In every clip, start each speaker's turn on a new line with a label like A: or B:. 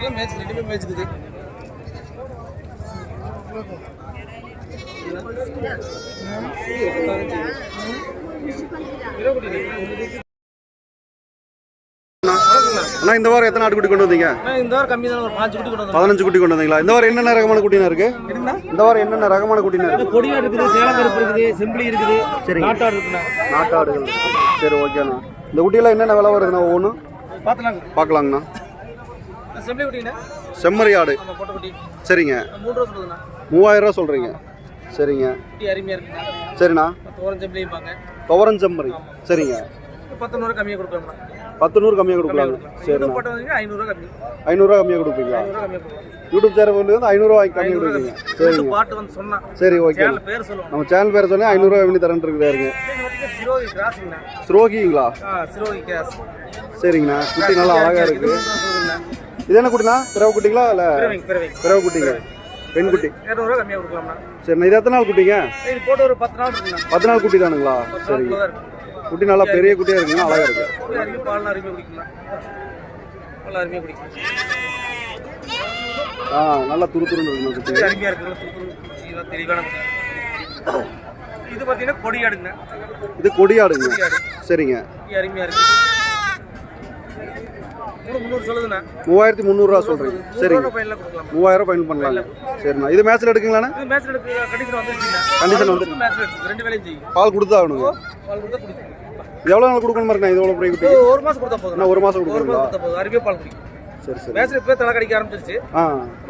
A: எல்லாம் மேட்ச் ரெண்டுமே மேட்ச் இருக்குது.
B: அண்ணா இந்த வாரம் எத்தனை ஆட்டுக்குட்டி கொண்டு வந்தீங்க?
A: இந்த வாரம் கம்மி தான் ஒரு பாஞ்சு குட்டி கொண்டு
B: பதினஞ்சு குட்டி கொண்டு வந்தீங்களா? இந்த வாரம் என்னென்ன ரகமான குட்டினா இருக்கு? இந்த வாரம் என்னென்ன ரகமான குட்டினா இருக்கு?
A: கொடியா இருக்குது சேலம் கருப்பு இருக்குது செம்பிளி இருக்குது
B: சரிங்க.
A: நாட்டாடு இருக்குண்ணா.
B: நாட்டாடுகள் சரி ஓகேண்ணா இந்த குட்டியெல்லாம் என்னென்ன விலை வருதுண்ணா ஒவ்வொன்றும்?
A: பார்த்துலாங்க.
B: பார்க்கலாங்கண்ணா. செம்மறி ஆடு.
A: நம்ம பொட்டை குட்டி.
B: சரிங்க. மூவாயிரம் ரூபா சொல்கிறீங்க சரிங்க. சரிண்ணா.
A: பத்து
B: துவரம் செம்மறி. சரிங்க.
A: பத்தொன்னூறு கம்மியாக கொடுக்கலாம்ண்ணா
B: பத்து நூறு கம்மியாக
A: போட்ட வந்து ஐநூறுரூவா கம்மி.
B: கம்மியாக கொடுப்பீங்களா?
A: கொடுக்கலாம்.
B: யூடியூப் சேனல் வந்து ஐநூறுரூவா
A: ஐநூறுரூவா
B: கொடுப்பீங்க.
A: கம்மி.
B: சரிங்க.
A: பாட்டு வந்து சொன்னா.
B: சரி ஓகே.
A: சேனல் பேர் சொல்லுவோம்
B: நம்ம சேனல் பேரை சொன்னேன் ஐநூறுரூவா கம்மி தரேன் இருக்குதாருங்க
A: சிரோகி கிராஸுங்கண்ணா.
B: ஸ்ரோகிங்களா
A: ஆ சிரோகி கிராஸ்.
B: சரிங்கண்ணா. குட்டி நல்லா அழகாக இருக்குது இது என்ன குட்டிண்ணா? பிறவை குட்டிங்களா இல்லை? பிறவை குட்டிங்க. பெண் குட்டி.
A: இரநூறுவா கம்மியாக கொடுக்கலாம்ண்ணா.
B: சரிண்ணா இது எத்தனை நாள் குட்டிங்க?
A: இது போட்டு ஒரு பத்து நாள் இருக்குண்ணா.
B: பத்து நாள் குட்டி தானுங்களா?
A: இருக்கு
B: குட்டி நல்லா பெரிய குட்டியாக இருக்குங்க அழகாக இருக்கு.
A: குட்டி அருமையாக பால்லாம் அருமையாக குடிக்கலாம் பால் அருமையாக குடிக்கலாம்
B: ஆ நல்லா துரு துருன்னு இருக்குண்ணா குட்டி.
A: அருமையாக தெளிவான குட்டி. இது பார்த்தீங்கன்னா கொடியாடுங்கண்ணா
B: இது கொடியாடுங்க.
A: கொடியாடு.
B: சரிங்க.
A: அருமையாக இருக்கு. மூணு முந்நூறு சொல்லுதுண்ணா
B: மூவாயிரத்தி முந்நூறுரூவா சொல்கிறீங்க சரிங்க. மூவாயிரம் ஃபைன் பண்ணலாங்க சரிண்ணா. இது மேட்ச்சில் எடுக்குங்களாண்ணா?
A: கண்டிஷன்
B: வந்து- பால் கொடுத்தா ஆகணுங்க எவ்வளோ நாள் கொடுக்கணும் இருக்குண்ணா இது எவ்வளோ
A: இது ஒரு மாசம் கொடுத்தா போதும்
B: ஒரு மாதம்
A: போதும். அருமையாக பால் குடிக்கும்
B: சரி சரி.
A: மேட்ச்ல இப்போ தலை கடிக்க ஆரம்பிச்சிருச்சு.
B: ஆ.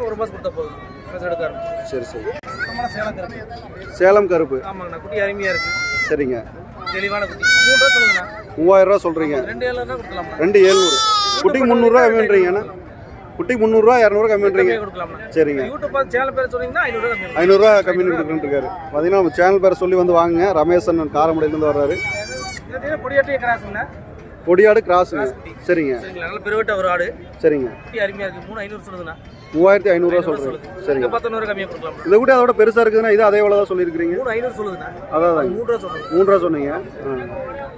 A: ஒரு மாசம் கொடுத்தா போதும். மேட்ச் எடுக்க ஆரம்பிச்சு
B: சரி சரி.
A: சேலம் கருப்பு.
B: சேலம் கருப்பு.
A: ஆமாங்கண்ணா. குட்டி அருமையா இருக்கு.
B: சரிங்க.
A: தெளிவான குட்டி.
B: மூவாயிரம் ரூபா சொல்கிறீங்க
A: ரெண்டு
B: ஏழ்நூறு. குட்டிக்கு முந்நூறுரூவா கம்மி பண்ணுறீங்கண்ணா குட்டிக்கு முந்நூறுரூவா இரநூறுவா கம்மி பண்ணுறீங்க
A: கம்மியாக கொடுக்கலாம்ண்ணா.
B: சரிங்க.
A: யூடியூப் சேனல் பேர் சொன்னீங்கன்னா ஐநூறுரூவா கம்மி
B: இருக்காரு பார்த்தீங்கன்னா நம்ம சேனல் பேரை சொல்லி வந்து வாங்குங்க. ரமேசன் காரமடையிலேருந்து வர்றாரு. கொடியாடு கிராஸுங்க சரிங்க.
A: சரிங்களா? நல்ல பெருவட்ட ஒரு ஆடு.
B: சரிங்க.
A: மூணு ஐநூறு சொல்லுதுண்ணா.
B: மூவாயிரத்தி ஐநூறுரூவா சொல்கிறேன் சரிங்க.
A: இங்க பத்தொன்னூறு கம்மியாக கொடுக்கலாம்
B: இதை கூட அதோட பெருசாக இருக்குதுன்னா இது அதே எவ்வளோ தான் சொல்லியிருக்கிறீங்க.
A: மூணு ஐநூறு சொல்லுதுண்ணா.
B: அதான் அதாங்க.
A: மூணு ரூபா சொல்லுது.
B: மூணு ரூபா சொன்னீங்க.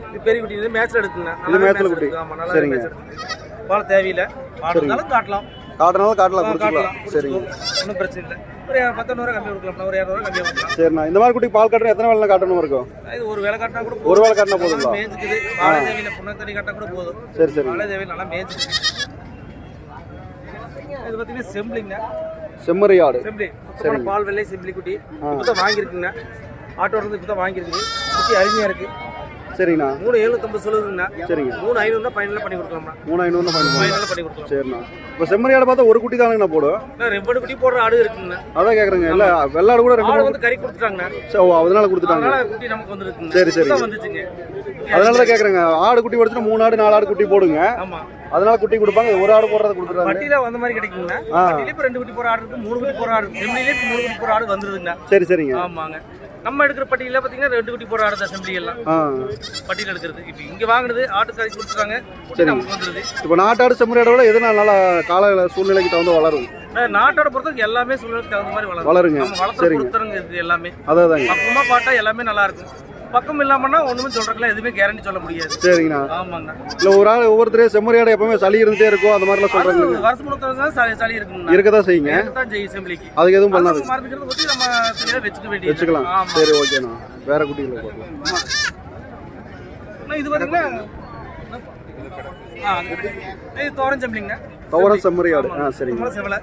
A: இது பெரிய குட்டி. இது மேட்ச்ல எடுக்குங்கண்ணா
B: இது
A: match
B: குட்டி. சரிங்க.
A: பால் தேவையில்லை. பால் இருந்தாலும் காட்டலாம்.
B: காட்டுறனால காட்டலாம் கொடுத்துக்கலாம். சரிங்க.
A: ஒன்றும் பிரச்சனை இல்லை. ஒரு பத்தொன்னூறு கம்மி கொடுக்கலாம். ஒரு இரநூறுவா கம்மியாக கொடுக்கலாம்
B: சரிண்ணா. இந்த மாதிரி குட்டி பால் காட்டுற எத்தனை வேலை காட்டணும் இருக்கும்?
A: இது ஒரு வேலை காட்டினா கூட
B: ஒரு வேளை காட்டினா போதுங்களா?
A: மேய்ஞ்சிக்குது. பாலை தேவையில்லை புண்ண தண்ணி காட்டினா கூட போதும்.
B: சரி சரி.
A: பாலை தேவையில்லை நல்லா மேய்ஞ்சிக்குது. இது பார்த்தீங்கன்னா செம்பிளிங்க
B: செம்மறி ஆடு.
A: செம்பிளி பால் வெள்ளை செம்பிளி குட்டி. இப்போ வாங்கியிருக்குங்க. ஆட்டோ இருந்து இப்போ தான் வாங்கியிருக்குது. குட்டி அருமையாக இருக்கு.
B: சரிங்கண்ணா.
A: மூணு எழுநூத்தம்பது சொல்லுதுங்கண்ணா.
B: சரிங்க.
A: மூணு ஐநூறுனா ஃபைனலாக பண்ணி கொடுக்கலாம்ண்ணா.
B: மூணு ஐநூறு ஃபைன் பண்ணுங்க
A: ஃபைனலாக பண்ணி கொடுக்கலாம்
B: சரிண்ணா. இப்போ செம்மறி ஆடு பார்த்தா ஒரு குட்டி தானுங்கண்ணா போடும்
A: ரெண்டு குட்டி போடுற ஆடு இருக்குங்கண்ணா.
B: அதான் கேட்குறேங்க இல்லை வெள்ளாடு கூட ரெண்டு
A: வந்து கறி கொடுத்துட்டாங்கண்ணா.
B: சரி, அதனால கொடுத்துட்டாங்க.
A: குட்டி நமக்கு வந்துருக்குங்க
B: சரி, சரி.
A: வந்துச்சுங்க.
B: அதனால தான் கேட்குறேங்க ஆடு குட்டி படிச்சுன்னா மூணு ஆடு நாலு ஆடு குட்டி போடுங்க.
A: ஆமா.
B: அதனால குட்டி கொடுப்பாங்க. ஒரு ஆடு போடுறது கொடுத்துறாங்க.
A: பட்டியில வந்த மாதிரி கிடைக்குங்கண்ணா. இப்ப ரெண்டு குட்டி போற ஆடு இருக்கு மூணு குட்டி போற ஆடு இப்ப மூணு குட்டி போற ஆடு வந்துருதுங்கண்ணா
B: சரி சரிங்க.
A: ஆமாங்க. நம்ம எடுக்கிற பட்டியல பாத்தீங்கன்னா ரெண்டு குட்டி போற ஆடு தான் செம்பிளி எல்லாம் பட்டியல எடுக்கிறது. இப்ப இங்க வாங்குனது ஆட்டு கறி கொடுத்துட்டாங்க குட்டி நமக்கு வந்துருது
B: இப்போ நாட்டாடு செம்மறி ஆடை விட எது நல்லா கால சூழ்நிலைக்கு தகுந்த வளரும்?
A: நாட்டோட பொறுத்தவரைக்கும் எல்லாமே சூழ்நிலைக்கு தகுந்த மாதிரி வளரும்.
B: வளருங்க.
A: நம்ம இது எல்லாமே.
B: அதான்
A: பக்கமா பார்த்தா எல்லாமே நல்லா இருக்கும். பக்கம் இல்லாமன்னா ஒண்ணுமே சொல்றதுல எதுவுமே கேரண்டி சொல்ல முடியாது.
B: சரிங்கண்ணா.
A: ஆமாங்கண்ணா
B: இல்லை ஒரு ஆள் ஒவ்வொருத்தரையும் செம்மறி ஆடை எப்பவுமே சளி இருந்துட்டே இருக்கும் அந்த மாதிரிலாம்
A: அது
B: சொல்கிறாங்க
A: வருஷம் முழுக்க சளி சளி இருக்குங்கண்ணா.
B: இருக்க தான் செய்யுங்க.
A: தான் செய்யும் செம்பிளிக்கு
B: அதுக்கு எதுவும் பண்ணாது.
A: நம்ம தெளிவா வச்சுக்க வேண்டியது.
B: வச்சுக்கலாம். சரி ஓகேண்ணா. வேற குட்டிகளை போடலாம்
A: இது பாத்தீங்கன்னா இது தோரஞ்சம்பிளிங்க
B: துவரம் செம்மறி ஆடு ஆ சரிங்க.
A: செவலை.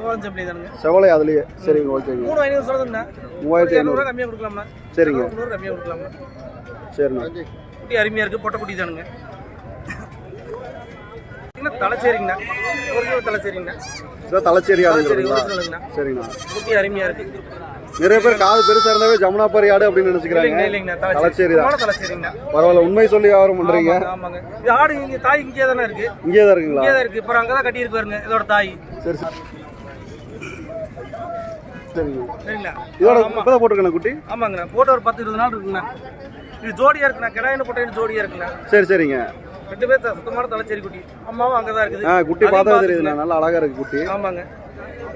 A: தோரஞ்சம்பிளி தானுங்க
B: செவலை அதுலயே. சரிங்க ஓகேங்க.
A: மூணு ஐநூறு சொல்லுதுங்கண்ணா
B: மூவாயிரத்தி ஐநூறு.
A: கம்மியாக கொடுக்கலாம்ண்ணா
B: சரிங்க.
A: முந்நூறு கம்மியாக கொடுக்கலாம்ண்ணா
B: சரிண்ணா.
A: குட்டி அருமையாக இருக்குது பொட்டை குட்டி தானுங்க தலைச்சேரிங்கண்ணா. ஒரு தலைச்சேரிங்கண்ணா.
B: இதான் தலைச்சேரி
A: சரி
B: ஆடுங்கிறீங்களா சரிங்கண்ணா.
A: குட்டி அருமையாக இருக்குது
B: நிறைய பேர் காது பெருசா இருந்தாவே ஜமுனாபாரி ஆடு அப்படின்னு நினைச்சுக்கிறாங்க. தலைச்சேரி. தான்.
A: தலைச்சேரி தலைச்சேரிங்கண்ணா.
B: பரவாயில்ல உண்மை சொல்லி வியாபாரம் பண்றீங்க.
A: ஆமாங்க, இது ஆடு இங்கே தாய் இங்கே தானே இருக்கு.
B: இங்கே தான் இருக்குங்களா?
A: இங்கே தான் இருக்கு. இப்போ அங்கே தான் கட்டியிருக்கு பாருங்க இதோட தாய்.
B: சரி சரி. சரிங்க
A: சரிங்களா?
B: இதோட இப்பதான் போட்டிருக்கேன் குட்டி?
A: ஆமாங்கண்ணா போட்டு ஒரு பத்து இருபது நாள் இருக்குண்ணா இது ஜோடியா இருக்குண்ணா கிடாயின்னு போட்டேன்னு ஜோடியா இருக்குண்ணா.
B: சரி சரிங்க.
A: ரெண்டு பேர் சுத்தமான தலைச்சேரி குட்டி. அம்மாவும் அங்கே தான் இருக்குது.
B: ஆ குட்டி பார்த்தா. தெரியுதுண்ணா. நல்லா அழகா இருக்கு குட்டி.
A: ஆமாங்க.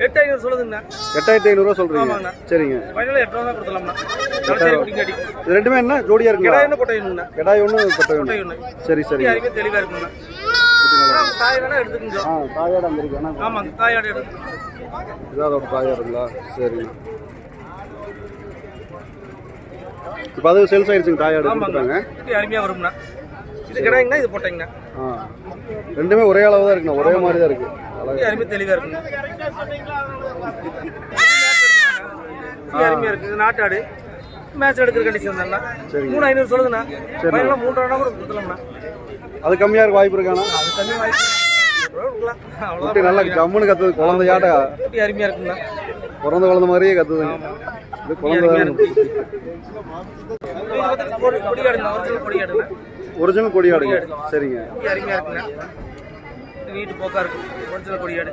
A: எட்டு ஐநூறு சொல்லுதுங்கண்ணா.
B: எட்டாயிரத்தி ஐநூறுரூவா
A: ஆமாங்கண்ணா.
B: சரிங்க.
A: ஃபைனலாக எட்டு ரூபா தான் கொடுத்துலாம்ண்ணா குட்டி கட்டி
B: இது ரெண்டுமே என்ன? ஜோடியா இருக்குங்களா?
A: கிடாயின்னு போட்டேன்னுங்கண்ணா
B: கெடாய் ஒன்று கொட்டை
A: குட்டை
B: ஒன்று
A: ஒன்று
B: சரி
A: குட்டி அருமையாக தெளிவாக இருக்குங்கண்ணா.
B: குட்டி.
A: தாய் வேணா எடுத்துக்கோங்க.
B: ஆ தாயாடு
A: ஆமாங்க தாயாடு எடுத்து
B: இதான் அதோட தாயாடுங்களா சரிங்க இப்போ அது சேல்ஸ் ஆயிடுச்சுங்க தாயாடு
A: ஆமாங்க. அருமையாக வரும்ண்ணா. இது கிடையாங்கண்ணா இது போட்டீங்கண்ணா.
B: ஆ. ரெண்டுமே ஒரே அளவு தான் இருக்குண்ணா ஒரே மாதிரி தான் இருக்கு. அழகா
A: குட்டி அருமையாக தெளிவாக இருக்குங்க அருமையாக இருக்குது இது நாட்டாடு மேட்ச் எடுக்கிற கண்டிஷன் தானே. மூணு ஐநூறு சொல்லுங்கண்ணா ஃபைனலாக மூன்றாயிரம் கூட கொடுத்துலாம்ண்ணா
B: அது கம்மியாக இருக்க வாய்ப்பு இருக்காண்ணா?
A: அது தண்ணி வாய்ப்பு கொடுக்கலாம்.
B: நல்லா ஜம்முன்னு கத்துது குழந்தையாட்ட.
A: அருமையாக இருக்குங்கண்ணா
B: பிறந்த குழந்தை மாதிரியே கத்துதுங்க. இது குழந்தை
A: ஒரிஜினல் கொடியாடுங்க
B: சரிங்க.
A: இருக்குங்க இது வீட்டு போக்கா இருக்கு. ஒரிஜினல் கொடியாடு.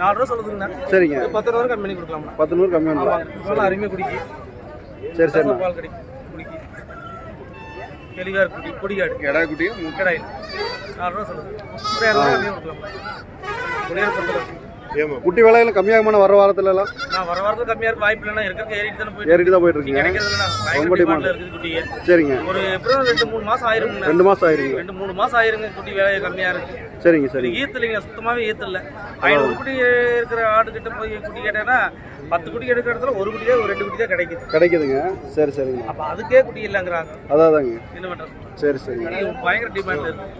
A: நாலு ரூபா சொல்லுதுங்கண்ணா.
B: சரிங்க.
A: பத்து ரூபா கம்மி பண்ணி கொடுக்கலாம்ண்ணா.
B: பத்து நூறு கம்மி
A: நல்லா அருமையாக குடிக்கி.
B: சரி சரிண்ணா
A: பால் கிடைக்கும் குடிக்கி. தெளிவாக இருக்கு. குடி கொடியாடு
B: கிடா குட்டியும்
A: கடாயில் நாலு ரூபா பொறுத்தளவு
B: குட்டி விலையில கம்மியாகுமான வர வாரத்துல எல்லாம்
A: நான் வர வாரத்துக்கு கம்மியாக இருக்க வாய்ப்பு இல்லைன்னா இருக்கிறது ஏறிட்டு தானே போயிட்டு
B: ஏறிட்டு தான் போயிட்டு இருக்குங்க. ரொம்ப.
A: டிமாண்டில் இருக்குது குட்டியை.
B: சரிங்க.
A: ஒரு எப்படியும் ரெண்டு மூணு மாசம் ஆயிருங்க
B: ரெண்டு மாசம் ஆயிருங்க.
A: ரெண்டு மூணு மாசம் ஆயிருங்க. குட்டி வேலையை கம்மியா இருக்கு.
B: சரிங்க
A: இது
B: சரிங்க.
A: ஈத்து இல்லைங்க சுத்தமாவே ஈத்து இல்ல ஐநூறு குட்டி இருக்கிற ஆடு கிட்ட போய் குட்டி கேட்டேன்னா பத்து குட்டி எடுக்கிற இடத்துல ஒரு குட்டி ஒரு ரெண்டு குட்டி தான் கிடைக்குது.
B: கிடைக்குதுங்க. சரி சரிங்க.
A: அப்ப அதுக்கே குட்டி இல்லைங்கிறாங்க.
B: அதாதாங்க
A: என்ன பண்றது?
B: சரி
A: இது பயங்கர டிமாண்ட் இருக்கு.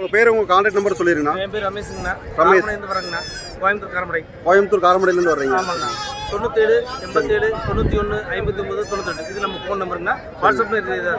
B: உங்க பேர் உங்க கான்டாக்ட் நம்பர் சொல்லிருங்கண்ணா.
A: என் பேர் ரமேஷுங்கண்ணா
B: ரமேஷ்.
A: ராமநாதன் வரேங்கண்ணா கோயம்புத்தூர் காரமடை.
B: கோயம்புத்தூர் காரமடையிலேருந்து வர்றீங்க.
A: ஆமாங்கண்ணா. தொண்ணூத்தேழு எண்பத்தேழு தொண்ணூற்றி ஒன்று ஐம்பத்தி ஒன்பது தொண்ணூத்தெட்டு. இது நம்ம ஃபோன் நம்பருங்கண்ணா வாட்ஸ்அப்பில் இருக்குது